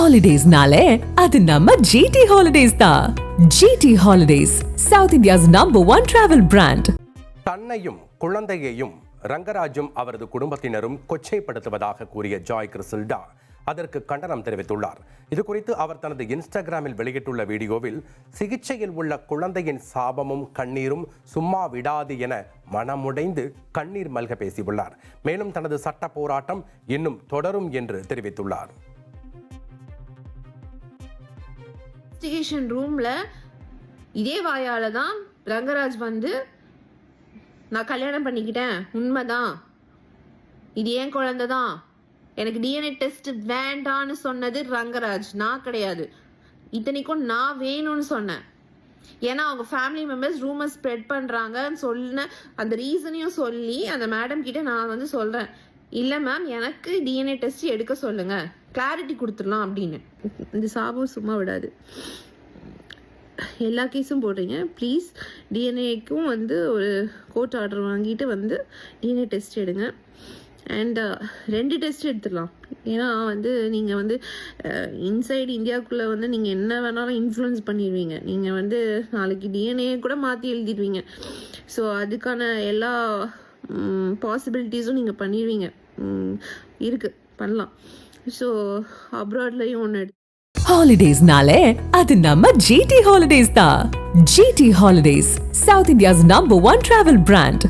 ஹாலிடேஸ்னாலே அது நம்ம ஜிடி ஹாலிடேஸ் தான் GT holidays south India's number one travel brand தன்னையும் குழந்தையையும் ரங்கராஜும் அவரது குடும்பத்தினரும் கொச்சைப்படுத்துவதாக கூறிய ஜாய் கிறிசில்டா அதற்கு கண்டனம் தெரிவித்துள்ளார். இது குறித்து அவர் தனது இன்ஸ்டாகிராமில் வெளியிட்டுள்ள வீடியோவில் சிகிச்சையில் உள்ள குழந்தையின் சாபமும் கண்ணீரும் சும்மா விடாது என மனமுடைந்து கண்ணீர் மல்க பேசியுள்ளார். மேலும் தனது சட்ட போராட்டம் இன்னும் தொடரும் என்று தெரிவித்துள்ளார். இன்வெஸ்டிகேஷன் ரூமில் இதே வாயால் தான் ரங்கராஜ் வந்து நான் கல்யாணம் பண்ணிக்கிட்டேன். உண்மைதான். இது ஏன் குழந்த தான். எனக்கு டிஎன்ஏ டெஸ்ட் வேண்டான்னு சொன்னது ரங்கராஜ். நான் கிடையாது. இத்தனைக்கும் நான் வேணும்னு சொன்னேன். ஏன்னா அவங்க ஃபேமிலி மெம்பர்ஸ் ரூமர் ஸ்ப்ரெட் பண்ணுறாங்கன்னு சொன்ன அந்த ரீசனையும் சொல்லி அந்த மேடம் கிட்ட நான் வந்து சொல்கிறேன் இல்லை மேம் எனக்கு டிஎன்ஏ டெஸ்ட் எடுக்க சொல்லுங்கள் கிளாரிட்டி கொடுத்துடலாம் அப்படின்னு. இந்த சாபம் சும்மா விடாது. எல்லா கேஸும் போடுறீங்க. ப்ளீஸ் டிஎன்ஏக்கும் வந்து ஒரு கோர்ட் ஆர்டர் வாங்கிட்டு வந்து டிஎன்ஏ டெஸ்ட் எடுங்க. அண்ட் uh, ரெண்டு டெஸ்ட் எடுத்துடலாம். ஏன்னா வந்து நீங்கள் வந்து uh, இன்சைடு இந்தியாவுக்குள்ளே வந்து நீங்கள் என்ன வேணாலும் இன்ஃப்ளூயன்ஸ் பண்ணிடுவீங்க. நீங்கள் வந்து நாளைக்கு டிஎன்ஏ கூட மாற்றி எழுதிடுவீங்க. ஸோ அதுக்கான எல்லா பாசிபிலிட்டிஸும் நீங்கள் பண்ணிடுவீங்க இருக்குது பண்ணலாம். ஸோ அப்ராட்லேயும் ஒன்று எடுத்து ஹாலிடேஸ்னாலே அது நம்ம ஜிடி ஹாலிடேஸ் தான். GT holidays south India's number one travel brand